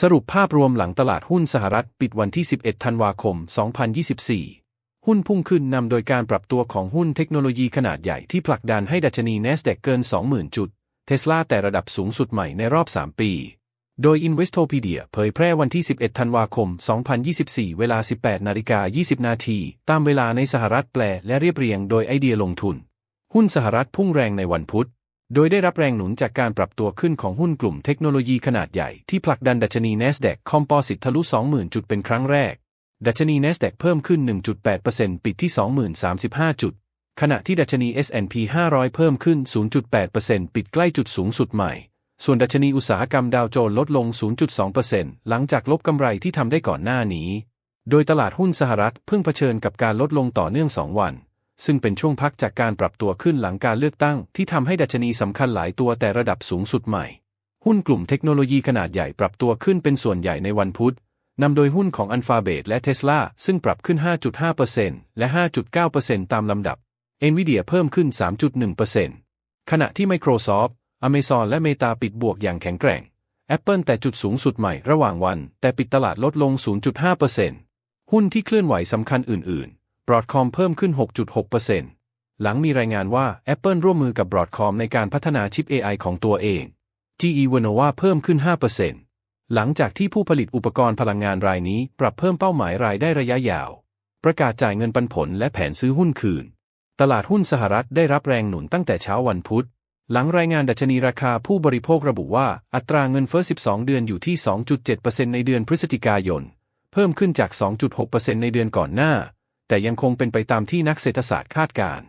สรุปภาพรวมหลังตลาดหุ้นสหรัฐปิดวันที่ 11 ธันวาคม 2024 หุ้นพุ่งขึ้นนำโดยการปรับตัวของหุ้นเทคโนโลยีขนาดใหญ่ที่ผลักดันให้ดัชนี NASDAQ เกิน 20,000 จุด เทสลาแต่ระดับสูงสุดใหม่ในรอบ 3 ปี โดย Investopedia เผยแพร่วันที่ 11 ธันวาคม 2024 เวลา 18 นาฬิกา 20 นาที ตามเวลาในสหรัฐแปลและเรียบเรียงโดยไอเดียลงทุน หุ้นสหรัฐพุ่งแรงในวันพุธ โดยได้รับแรงหนุนจากการปรับตัวขึ้นของหุ้นกลุ่มเทคโนโลยีขนาดใหญ่ที่ผลักดันดัชนี NASDAQ Composite ทะลุ 20,000 จุดเป็นครั้งแรก ดัชนี NASDAQ เพิ่มขึ้น 1.8%ปิดที่ 20,035 จุด ขณะที่ดัชนี S&P 500 เพิ่มขึ้น 0.8%ปิดใกล้จุดสูงสุดใหม่ ส่วนดัชนีอุตสาหกรรมดาวโจนส์ลดลง 0.2%หลังจากลบกำไรที่ทำได้ก่อนหน้านี้ โดยตลาดหุ้นสหรัฐเพิ่งเผชิญกับการลดลงต่อเนื่อง 2 วัน ซึ่งเป็นช่วงพักจากการปรับตัวขึ้นหลังการเลือกตั้ง ที่ทำให้ดัชนีสำคัญหลายตัวแต่ระดับสูงสุดใหม่ หุ้นกลุ่มเทคโนโลยีขนาดใหญ่ปรับตัวขึ้นเป็นส่วนใหญ่ในวันพุธนำโดยหุ้นของ Alphabet และ Tesla ซึ่งปรับขึ้น 5.5%และ 5.9%ตามลำดับ Nvidia เพิ่มขึ้น 3.1%ขณะที่ Microsoft Amazon และ Meta ปิดบวกอย่างแข็งแกร่ง Apple แต่จุดสูงสุดใหม่ระหว่างวัน แต่ปิดตลาดลดลง 0.5%หุ้นที่เคลื่อนไหวสำคัญอื่น ๆ Broadcom เพิ่มขึ้น 6.6%หลังมีรายงานว่า Apple ร่วมมือกับ Broadcom ในการพัฒนาชิป AI ของตัวเอง GE Vernova เพิ่มขึ้น 5%หลังจากที่ผู้ผลิตอุปกรณ์พลังงานรายนี้ปรับเพิ่มเป้าหมายรายได้ระยะยาว ประกาศจ่ายเงินปันผลและแผนซื้อหุ้นคืน ตลาดหุ้นสหรัฐได้รับแรงหนุนตั้งแต่เช้าวันพุธ หลังรายงานดัชนีราคาผู้บริโภคระบุว่าอัตราเงินเฟ้อ 12 เดือนอยู่ที่ 2.7%ในเดือนพฤศจิกายน เพิ่มขึ้นจาก 2.6%ในเดือนก่อนหน้า แต่ยังคงเป็นไปตามที่นักเศรษฐศาสตร์คาดการณ์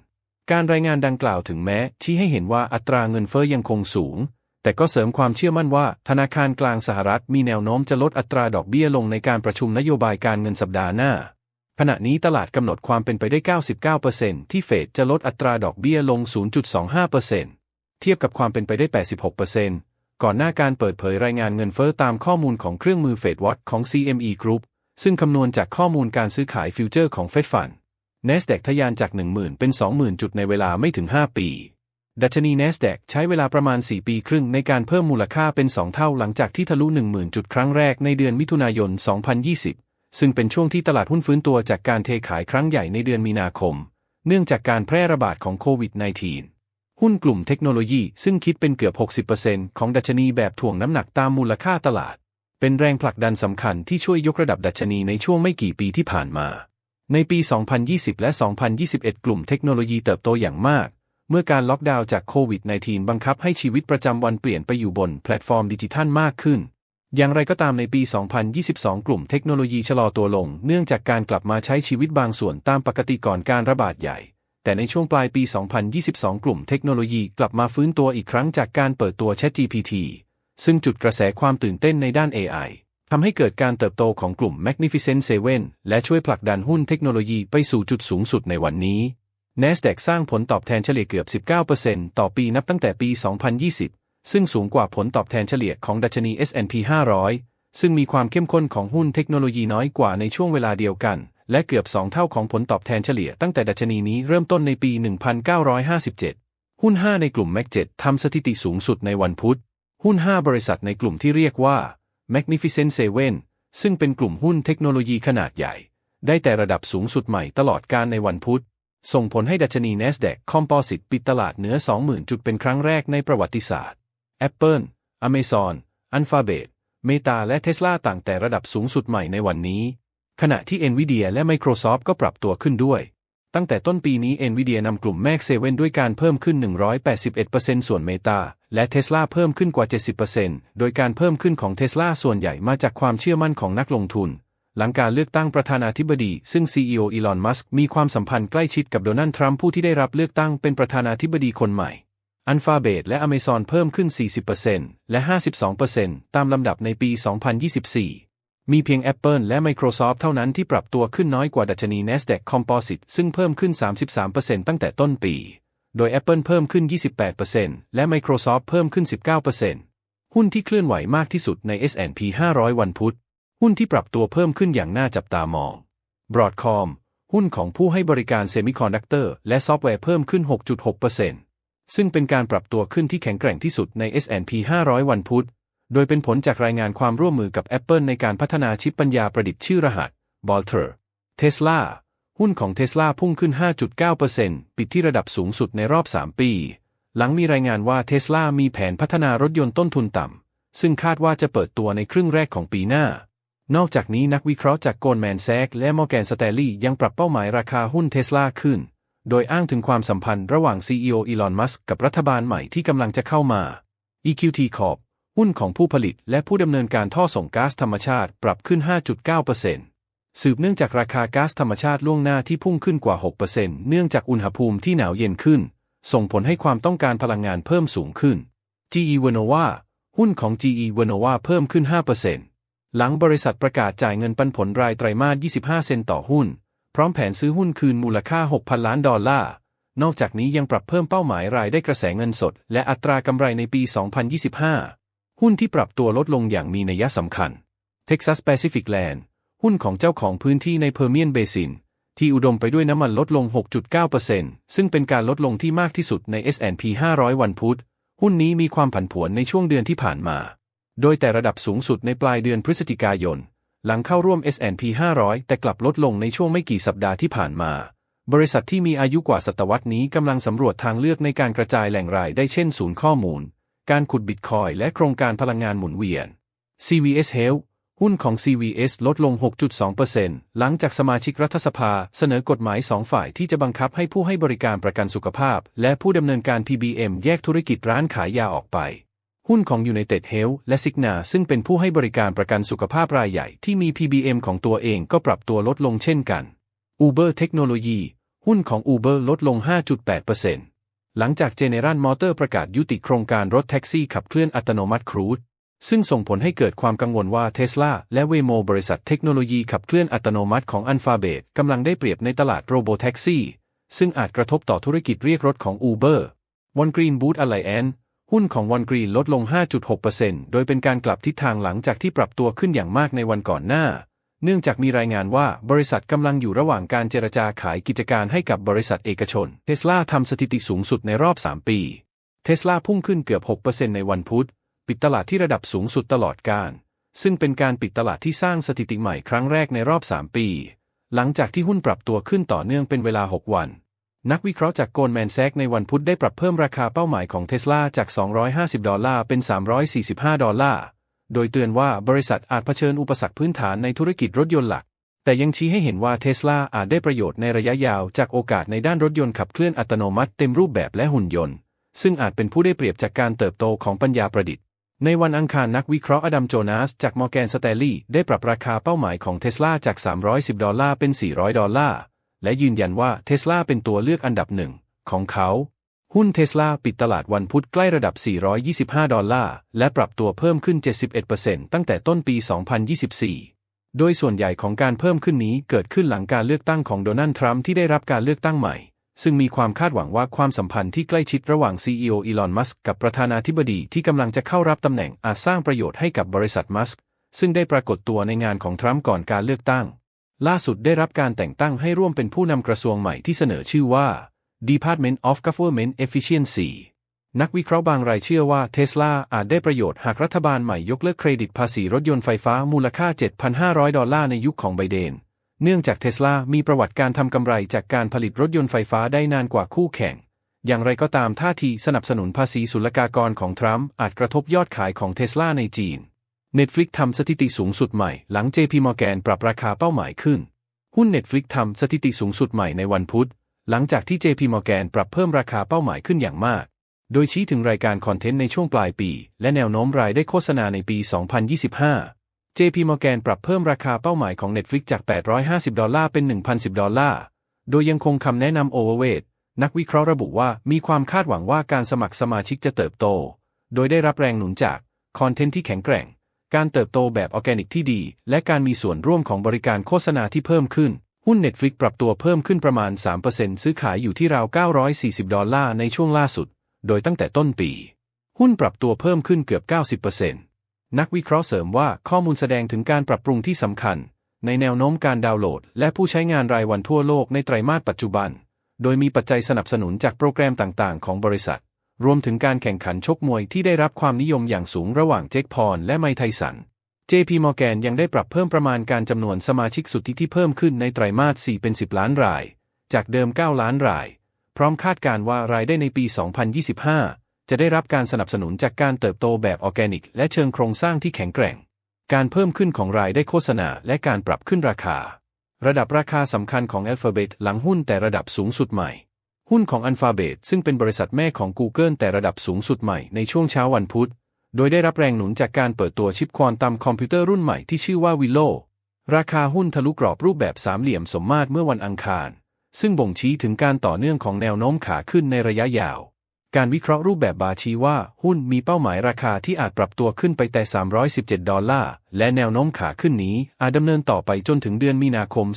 การรายงานดังกล่าวถึงแม้ชี้ให้เห็นว่าอัตราเงินเฟ้อยังคงสูง แต่ก็เสริมความเชื่อมั่นว่า ธนาคารกลางสหรัฐมีแนวโน้มจะลดอัตราดอกเบี้ยลงในการประชุมนโยบายการเงินสัปดาห์หน้า ขณะนี้ตลาดกำหนดความเป็นไปได้ 99%ที่เฟดจะลดอัตราดอกเบี้ยลง 0.25%เทียบกับความเป็นไปได้ 86%ก่อนหน้าการเปิดเผยรายงานเงินเฟ้อตามข้อมูลของเครื่องมือเฟดวอตของ CME Group ซึ่งคำนวณจากข้อมูลการซื้อขายฟิวเจอร์ของ Fed Fund NASDAQ ทะยานจาก 10,000 เป็น 20,000 จุดในเวลาไม่ถึง 5 ปี ดัชนี NASDAQ ใช้เวลาประมาณ 4 ปีครึ่งในการเพิ่มมูลค่าเป็น 2 เท่าหลังจากที่ทะลุ 10,000 จุดครั้งแรกในเดือนมิถุนายน 2020 ซึ่งเป็นช่วงที่ตลาดหุ้นฟื้นตัวจากการเทขายครั้งใหญ่ในเดือนมีนาคม เนื่องจากการแพร่ระบาดของโควิด -19 หุ้นกลุ่มเทคโนโลยีซึ่งคิดเป็นเกือบ 60%ของดัชนีแบบถ่วงน้ำหนักตามมูลค่าตลาด เป็นแรงผลักดันสำคัญที่ช่วยยกระดับดัชนีในช่วงไม่กี่ปีที่ผ่านมา ในปี 2020 และ 2021 กลุ่มเทคโนโลยีเติบโตอย่างมาก เมื่อการล็อกดาวน์จากโควิด -19 บังคับให้ชีวิตประจำวันเปลี่ยนไปอยู่บนแพลตฟอร์มดิจิทัลมากขึ้น อย่างไรก็ตามในปี 2022 กลุ่มเทคโนโลยีชะลอตัวลง เนื่องจากการกลับมาใช้ชีวิตบางส่วนตามปกติก่อนการระบาดใหญ่แต่ในช่วงปลายปี 2022 กลุ่มเทคโนโลยีกลับมาฟื้นตัวอีกครั้งจากการเปิดตัว ChatGPT ซึ่งจุดกระแสความตื่นเต้นในด้าน AI ทำให้เกิดการเติบโตของกลุ่ม Magnificent Seven และช่วยผลักดันหุ้นเทคโนโลยีไปสู่จุดสูงสุดในวันนี้ NASDAQ สร้างผลตอบแทนเฉลี่ยเกือบ 19%ต่อปีนับตั้งแต่ปี 2020 ซึ่งสูงกว่าผลตอบแทนเฉลี่ยของดัชนี S&P 500 ซึ่งมีความเข้มข้นของหุ้นเทคโนโลยีน้อยกว่าในช่วงเวลาเดียวกัน และเกือบ 2 เท่าของผลตอบแทนเฉลี่ยตั้งแต่ดัชนีนี้เริ่มต้นในปี 1957 หุ้น 5 ในกลุ่ม MAC 7ทำสถิติสูงสุดในวันพุธ หุ้น 5 บริษัทในกลุ่มที่เรียกว่า Magnificent Seven ซึ่งเป็นกลุ่มหุ้นเทคโนโลยีขนาดใหญ่ ได้แต่ระดับสูงสุดใหม่ตลอดการในวันพุธ ส่งผลให้ดัชนี NASDAQ Composite ปิดตลาดเหนือ 20,000 จุดเป็นครั้งแรกในประวัติศาสตร์ Apple Amazon Alphabet Meta และ Tesla ต่างแต่ระดับสูงสุดใหม่ในวันนี้ ขณะที่ Nvidia และ Microsoft ก็ปรับตัวขึ้นด้วย ตั้งแต่ต้นปีนี้ Nvidia นำกลุ่ม Mac 7ด้วยการเพิ่มขึ้น 181%ส่วน Meta และ Tesla เพิ่มขึ้นกว่า 70%โดยการเพิ่มขึ้นของ Tesla ส่วนใหญ่มาจากความเชื่อมั่นของนักลงทุน หลังการเลือกตั้งประธานาธิบดี ซึ่ง CEO อีลอนมัสก์มีความสัมพันธ์ใกล้ชิดกับโดนัลด์ทรัมป์ผู้ที่ได้รับเลือกตั้งเป็นประธานาธิบดีคนใหม่ Alphabet และ Amazon เพิ่มขึ้น 40%และ 52%ตามลำดับในปี 2024 มีเพียง Apple และ Microsoft เท่านั้นที่ปรับตัวขึ้นน้อยกว่าดัชนี NASDAQ Composite ซึ่งเพิ่มขึ้น 33%ตั้งแต่ต้นปี โดย Apple เพิ่มขึ้น 28%และ Microsoft เพิ่มขึ้น 19%หุ้นที่เคลื่อนไหวมากที่สุดใน S&P 500 วันพุธ หุ้นที่ปรับตัวเพิ่มขึ้นอย่างน่าจับตามอง Broadcom หุ้นของผู้ให้บริการเซมิคอนดักเตอร์และซอฟต์แวร์เพิ่มขึ้น 6.6%ซึ่งเป็นการปรับตัวขึ้นที่แข็งแกร่งที่สุดใน S&P 500 วันพุธ โดยเป็นผลจากรายงานความร่วมมือกับ Apple ในการพัฒนาชิปปัญญาประดิษฐ์ชื่อรหัส b o l t e r Tesla หุ้นของ Tesla พุ่งขึ้น 5.9%ปิดที่ระดับสูงสุดในรอบ 3 ปี หลังมีรายงานว่า Tesla มีแผนพัฒนารถยนต์ต้นทุนต่ำ ซึ่งคาดว่าจะเปิดตัวในครึ่งแรกของปีหน้า นอกจากนี้นักวิเคราะห์จาก Goldman Sachs และ Morgan Stanley ยังปรับเป้าหมายราคาหุ้น Tesla ขึ้น โดยอ้างถึงความสัมพันธ์ระหว่าง CEO อีลอน มัสก์กับรัฐบาลใหม่ที่กำลังจะเข้ามา EQT Corp หุ้นของผู้ผลิตและผู้ดำเนินการท่อส่งก๊าซธรรมชาติปรับขึ้น 5.9%สืบเนื่องจากราคาก๊าซธรรมชาติล่วงหน้าที่พุ่งขึ้นกว่า 6%เนื่องจากอุณหภูมิที่หนาวเย็นขึ้น ส่งผลให้ความต้องการพลังงานเพิ่มสูงขึ้น GE Vernova หุ้นของ GE Vernova เพิ่มขึ้น 5%หลังบริษัทประกาศจ่ายเงินปันผลรายไตรมาส 25 เซนต์ต่อหุ้น พร้อมแผนซื้อหุ้นคืนมูลค่า 6,000 ล้านดอลลาร์นอกจากนี้ยังปรับเพิ่มเป้าหมายรายได้กระแสเงินสด และอัตรากำไรในปี 2025 หุ้นที่ปรับตัวลดลงอย่างมีนัยสำคัญ Texas Pacific Land หุ้นของเจ้าของพื้นที่ในเพอร์เมียนเบซินที่อุดมไปด้วยน้ำมันลดลง 6.9%ซึ่งเป็นการลดลงที่มากที่สุดใน S&P 500 วันพุธ หุ้นนี้มีความผันผวนในช่วงเดือนที่ผ่านมา โดยแต่ระดับสูงสุดในปลายเดือนพฤศจิกายน หลังเข้าร่วม S&P 500 แต่กลับลดลงในช่วงไม่กี่สัปดาห์ที่ผ่านมา บริษัทที่มีอายุกว่าศตวรรษนี้กำลังสำรวจทางเลือกในการกระจายแหล่งรายได้เช่นศูนย์ข้อมูล การขุดบิตคอยและโครงการพลังงานหมุนเวียน CVS Health หุ้นของ CVS ลดลง 6.2%หลังจากสมาชิกรัฐสภาเสนอกฎหมายสองฝ่ายที่จะบังคับให้ผู้ให้บริการประกันสุขภาพ และผู้ดำเนินการ PBM แยกธุรกิจร้านขายยาออกไป หุ้นของ United Health และ Cigna ซึ่งเป็นผู้ให้บริการประกันสุขภาพรายใหญ่ที่มี PBM ของตัวเองก็ปรับตัวลดลงเช่นกัน Uber Technology หุ้นของ Uber ลดลง 5.8% หลังจาก General Motor ประกาศยุติโครงการรถแท็กซี่ขับเคลื่อนอัตโนมัติครูดซึ่งส่งผลให้เกิดความกังวลว่าเทสลาและเวโมบริษัทเทคโนโลยีขับเคลื่อนอัตโนมัติของอันฟาเบตกำลังได้เปรียบในตลาดโรโบแท็กซี่ ซึ่งอาจกระทบต่อธุรกิจเรียกรถของ Uber วันกรีนบูธอะไลแอนหุ้นของวันกรีนลดลง 5.6%โดยเป็นการกลับทิศทางหลังจากที่ปรับตัวขึ้นอย่างมากในวันก่อนหน้า เนื่องจากมีรายงานว่าบริษัทกำลังอยู่ระหว่างการเจรจาขายกิจการให้กับบริษัทเอกชน เทสลาทำสถิติสูงสุดในรอบ 3 ปี เทสลาพุ่งขึ้นเกือบ 6%ในวันพุธ ปิดตลาดที่ระดับสูงสุดตลอดการ ซึ่งเป็นการปิดตลาดที่สร้างสถิติใหม่ครั้งแรกในรอบ 3 ปี หลังจากที่หุ้นปรับตัวขึ้นต่อเนื่องเป็นเวลา 6 วัน นักวิเคราะห์จากโกลแมนแซกในวันพุธได้ปรับเพิ่มราคาเป้าหมายของเทสลาจาก 250 ดอลลาร์เป็น 345 ดอลลาร์ โดยเตือนว่าบริษัทอาจเผชิญอุปสรรคพื้นฐานในธุรกิจรถยนต์หลัก แต่ยังชี้ให้เห็นว่าเทสลาอาจได้ประโยชน์ในระยะยาวจากโอกาสในด้านรถยนต์ขับเคลื่อนอัตโนมัติเต็มรูปแบบและหุ่นยนต์ ซึ่งอาจเป็นผู้ได้เปรียบจากการเติบโตของปัญญาประดิษฐ์ ในวันอังคารนักวิเคราะห์อดัมโจนาสจากมอร์แกนสเตลลี่ได้ปรับราคาเป้าหมายของเทสลาจาก 310 ดอลลาร์เป็น 400 ดอลลาร์ และยืนยันว่าเทสลาเป็นตัวเลือกอันดับหนึ่งของเขา หุ้นเทสลาปิดตลาดวันพุธใกล้ระดับ 425 ดอลลาร์ และปรับตัวเพิ่มขึ้น 71%ตั้งแต่ต้นปี 2024 โดยส่วนใหญ่ของการเพิ่มขึ้นนี้เกิดขึ้นหลังการเลือกตั้งของโดนัลด์ทรัมป์ที่ได้รับการเลือกตั้งใหม่ ซึ่งมีความคาดหวังว่าความสัมพันธ์ที่ใกล้ชิดระหว่าง CEO อีลอน มัสก์กับประธานาธิบดีที่กำลังจะเข้ารับตำแหน่งอาจสร้างประโยชน์ให้กับบริษัทมัสก์ซึ่งได้ปรากฏตัวในงานของทรัมป์ก่อนการเลือกตั้ง ล่าสุดได้รับการแต่งตั้งให้ร่วมเป็นผู้นำกระทรวงใหม่ที่เสนอชื่อว่า Department of Government Efficiency นักวิเคราะห์บางรายเชื่อว่าเทสลาอาจได้ประโยชน์หากรัฐบาลใหม่ยกเลิกเครดิตภาษีรถยนต์ไฟฟ้ามูลค่า 7,500 ดอลลาร์ในยุคของไบเดน เนื่องจากเทสลามีประวัติการทำกำไรจากการผลิตรถยนต์ไฟฟ้าได้นานกว่าคู่แข่ง อย่างไรก็ตามท่าทีสนับสนุนภาษีศุลกากรของทรัมป์อาจกระทบยอดขายของเทสลาในจีน Netflix ทำสถิติสูงสุดใหม่หลัง JP Morgan ปรับราคาเป้าหมายขึ้น หุ้น Netflix ทำสถิติสูงสุดใหม่ในวันพุธ หลังจากที่ JP Morgan ปรับเพิ่มราคาเป้าหมายขึ้นอย่างมาก โดยชี้ถึงรายการคอนเทนต์ในช่วงปลายปี และแนวโน้มรายได้โฆษณาในปี 2025 JP Morgan ปรับเพิ่มราคาเป้าหมายของ Netflix จาก 850 ดอลลาร์เป็น 1,010 ดอลลาร์ โดยยังคงคำแนะนำ Overweight นักวิเคราะห์ระบุว่ามีความคาดหวังว่าการสมัครสมาชิกจะเติบโต โดยได้รับแรงหนุนจากคอนเทนต์ที่แข็งแกร่ง การเติบโตแบบออร์แกนิกที่ดี และการมีส่วนร่วมของบริการโฆษณาที่เพิ่มขึ้น หุ้น Netflix ปรับตัวเพิ่มขึ้นประมาณ 3%ซื้อขายอยู่ที่ราว 940 ดอลลาร์ในช่วงล่าสุด โดยตั้งแต่ต้นปี หุ้นปรับตัวเพิ่มขึ้นเกือบ 90%นักวิเคราะห์เสริมว่าข้อมูลแสดงถึงการปรับปรุงที่สำคัญ ในแนวโน้มการดาวน์โหลด และผู้ใช้งานรายวันทั่วโลกในไตรมาสปัจจุบัน โดยมีปัจจัยสนับสนุนจากโปรแกรมต่างๆ ของบริษัท รวมถึงการแข่งขันชกมวยที่ได้รับความนิยมอย่างสูงระหว่างเจคพอลและไมไทสัน JP Morgan ยังได้ปรับเพิ่มประมาณการจำนวนสมาชิกสุทธิที่เพิ่มขึ้นในไตรมาส 4 เป็น 10 ล้านราย จากเดิม 9 ล้านราย พร้อมคาดการว่ารายได้ในปี 2025 จะได้รับการสนับสนุนจากการเติบโตแบบออร์แกนิก และเชิงโครงสร้างที่แข็งแกร่ง การเพิ่มขึ้นของรายได้โฆษณาและการปรับขึ้นราคา ระดับราคาสำคัญของ Alphabet หลังหุ้นแต่ระดับสูงสุดใหม่ หุ้นของ Alphabet ซึ่งเป็นบริษัทแม่ของ Google แต่ระดับสูงสุดใหม่ในช่วงเช้าวันพุธ โดยได้รับแรงหนุนจากการเปิดตัวชิปควอนตัมคอมพิวเตอร์รุ่นใหม่ที่ชื่อว่า Willow ราคาหุ้นทะลุกรอบรูปแบบสามเหลี่ยมสมมาตรเมื่อวันอังคาร ซึ่งบ่งชี้ถึงการต่อเนื่องของแนวโน้มขาขึ้นในระยะยาว การวิเคราะห์รูปแบบบาชี้ว่าหุ้นมีเป้าหมายราคาที่อาจปรับตัวขึ้นไปแต่ 317 ดอลลาร์ และแนวโน้มขาขึ้นนี้อาจดำเนินต่อไปจนถึงเดือนมีนาคม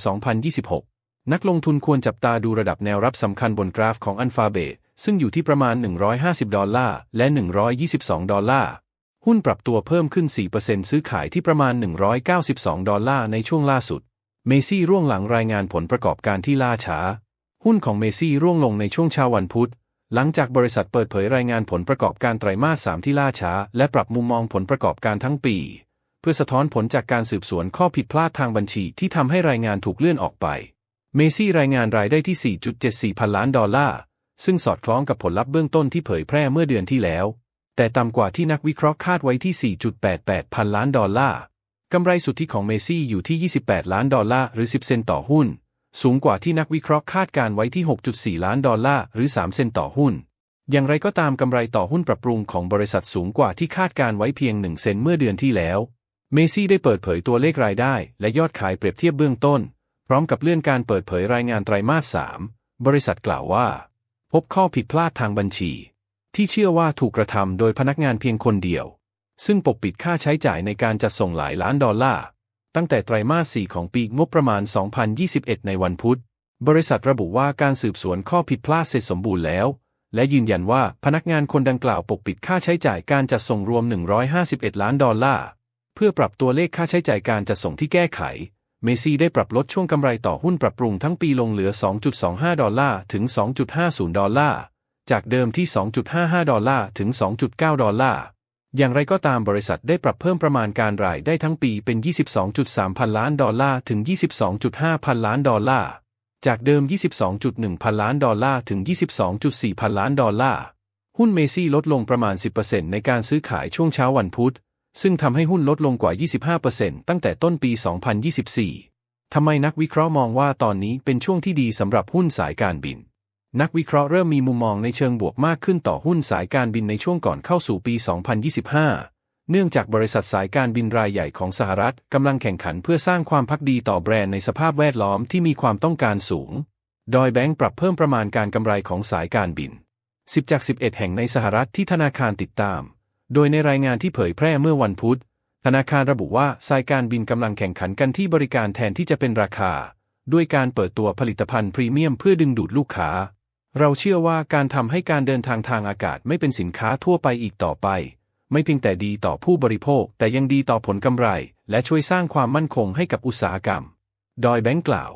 2026 นักลงทุนควรจับตาดูระดับแนวรับสำคัญบนกราฟของอันฟาเบตซึ่งอยู่ที่ประมาณ 150 ดอลลาร์ และ 122 ดอลลาร์ หุ้นปรับตัวเพิ่มขึ้น 4%ซื้อขายที่ประมาณ 192 ดอลลาร์ในช่วงล่าสุด เมซี่ร่วงหลังรายงานผลประกอบการที่ล่าช้า หุ้นของเมซี่ร่วงลงในช่วงเช้าวันพุธ หลังจากบริษัทเปิดเผยรายงานผลประกอบการไตรมาส 3 ที่ล่าช้า และปรับมุมมองผลประกอบการทั้งปี เพื่อสะท้อนผลจากการสืบสวนข้อผิดพลาดทางบัญชีที่ทำให้รายงานถูกเลื่อนออกไป เมซี่รายงานรายได้ที่ 4.74 พันล้านดอลลาร์ ซึ่งสอดคล้องกับผลลัพธ์เบื้องต้นที่เผยแพร่เมื่อเดือนที่แล้ว แต่ต่ำกว่าที่นักวิเคราะห์คาดไว้ที่ 4.88 พันล้านดอลลาร์ กำไรสุทธิของเมซี่อยู่ที่ 28 ล้านดอลลาร์ หรือ 10 เซนต์ต่อหุ้น สูงกว่าที่นักวิเคราะห์คาดการไว้ที่ 6.4 ล้านดอลลาร์ หรือ 3 เซนต์ต่อหุ้น อย่างไรก็ตามกำไรต่อหุ้นปรับปรุงของบริษัทสูงกว่าที่คาดการไว้เพียง 1 เซนต์เมื่อเดือนที่แล้ว เมซี่ได้เปิดเผยตัวเลขรายได้ และยอดขายเปรียบเทียบเบื้องต้น พร้อมกับเลื่อนการเปิดเผยรายงานไตรมาส 3 บริษัทกล่าวว่า พบข้อผิดพลาดทางบัญชี ที่เชื่อว่าถูกกระทำโดยพนักงานเพียงคนเดียว ซึ่งปกปิดค่าใช้จ่ายในการจัดส่งหลายล้านดอลลาร์ ตั้งแต่ไตรมาส 4 ของปีงบประมาณ 2021 ในวันพุธ บริษัทระบุว่าการสืบสวนข้อผิดพลาดเสร็จสมบูรณ์แล้ว และยืนยันว่าพนักงานคนดังกล่าวปกปิดค่าใช้จ่ายการจัดส่งรวม 151 ล้านดอลลาร์ เพื่อปรับตัวเลขค่าใช้จ่ายการจัดส่งที่แก้ไขเมซี่ได้ปรับลดช่วงกำไรต่อหุ้นปรับปรุงทั้งปีลงเหลือ 2.25 ดอลลาร์ ถึง 2.50 ดอลลาร์ จากเดิมที่ 2.55 ดอลลาร์ถึง 2.9 ดอลลาร์ อย่างไรก็ตามบริษัทได้ปรับเพิ่มประมาณการรายได้ทั้งปีเป็น 22.3 พันล้านดอลลาร์ถึง 22.5 พันล้านดอลลาร์ จากเดิม 22.1 พันล้านดอลลาร์ถึง 22.4 พันล้านดอลลาร์ หุ้นเมซี่ลดลงประมาณ 10%ในการซื้อขายช่วงเช้าวันพุธ ซึ่งทำให้หุ้นลดลงกว่า 25%ตั้งแต่ต้นปี 2024 ทำไมนักวิเคราะห์มองว่าตอนนี้เป็นช่วงที่ดีสำหรับหุ้นสายการบิน นักวิเคราะห์เริ่มมีมุมมองในเชิงบวกมากขึ้นต่อหุ้นสายการบินในช่วงก่อนเข้าสู่ปี 2025 เนื่องจากบริษัทสายการบินรายใหญ่ของสหรัฐกำลังแข่งขันเพื่อสร้างความพักดีต่อแบรนด์ในสภาพแวดล้อมที่มีความต้องการสูง ดอยแบงก์ปรับเพิ่มประมาณการกำไรของสายการบิน 10 จาก 11 แห่งในสหรัฐที่ธนาคารติดตาม โดยในรายงานที่เผยแพร่เมื่อวันพุธ ธนาคารระบุว่าสายการบินกำลังแข่งขันกันที่บริการแทนที่จะเป็นราคา ด้วยการเปิดตัวผลิตภัณฑ์พรีเมียมเพื่อดึงดูดลูกค้า เราเชื่อว่าการทำให้การเดินทางทางอากาศไม่เป็นสินค้าทั่วไปอีกต่อไป ไม่เพียงแต่ดีต่อผู้บริโภค แต่ยังดีต่อผลกำไร และช่วยสร้างความมั่นคงให้กับอุตสาหกรรม ดอยแบงก์กล่าว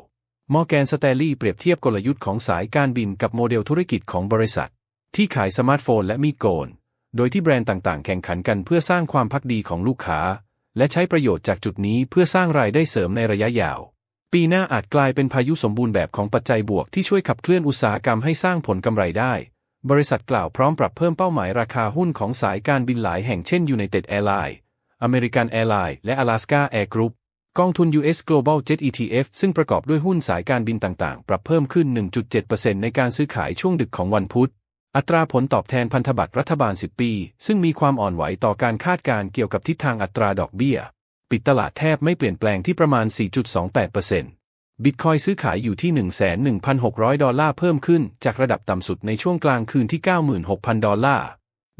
มอร์แกนสเตลลี่เปรียบเทียบกลยุทธ์ของสายการบินกับโมเดลธุรกิจของบริษัท ที่ขายสมาร์ทโฟนและมีดโกน โดยที่แบรนด์ต่างๆ แข่งขันกันเพื่อสร้างความพักดีของลูกค้า และใช้ประโยชน์จากจุดนี้เพื่อสร้างรายได้เสริมในระยะยาว ปีหน้าอาจกลายเป็นพายุสมบูรณ์แบบของปัจจัยบวกที่ช่วยขับเคลื่อนอุตสาหกรรมให้สร้างผลกำไรได้ บริษัทกล่าวพร้อมปรับเพิ่มเป้าหมายราคาหุ้นของสายการบินหลายแห่งเช่น United Airlines American Airlines และ Alaska Air Group กองทุน US Global Jet ETF ซึ่งประกอบด้วยหุ้นสายการบินต่างๆ ปรับเพิ่มขึ้น 1.7%ในการซื้อขายช่วงดึกของวันพุธ อัตราผลตอบแทนพันธบัตรรัฐบาล 10 ปี ซึ่งมีความอ่อนไหวต่อการคาดการณ์เกี่ยวกับทิศทางอัตราดอกเบี้ย ปิดตลาดแทบไม่เปลี่ยนแปลงที่ประมาณ 4.28%บิตคอยซื้อขายอยู่ที่ 11,600 ดอลลาร์เพิ่มขึ้นจากระดับต่ำสุดในช่วงกลางคืนที่ 96,000 ดอลลาร์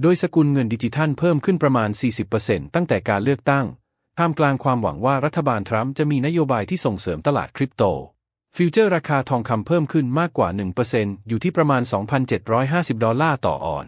โดยสกุลเงินดิจิทัลเพิ่มขึ้นประมาณ 40%ตั้งแต่การเลือกตั้ง ท่ามกลางความหวังว่ารัฐบาลทรัมป์จะมีนโยบายที่ส่งเสริมตลาดคริปโต ฟิวเจอร์ราคาทองคำเพิ่มขึ้นมากกว่า 1%อยู่ที่ประมาณ 2,750 ดอลลาร์ต่อออน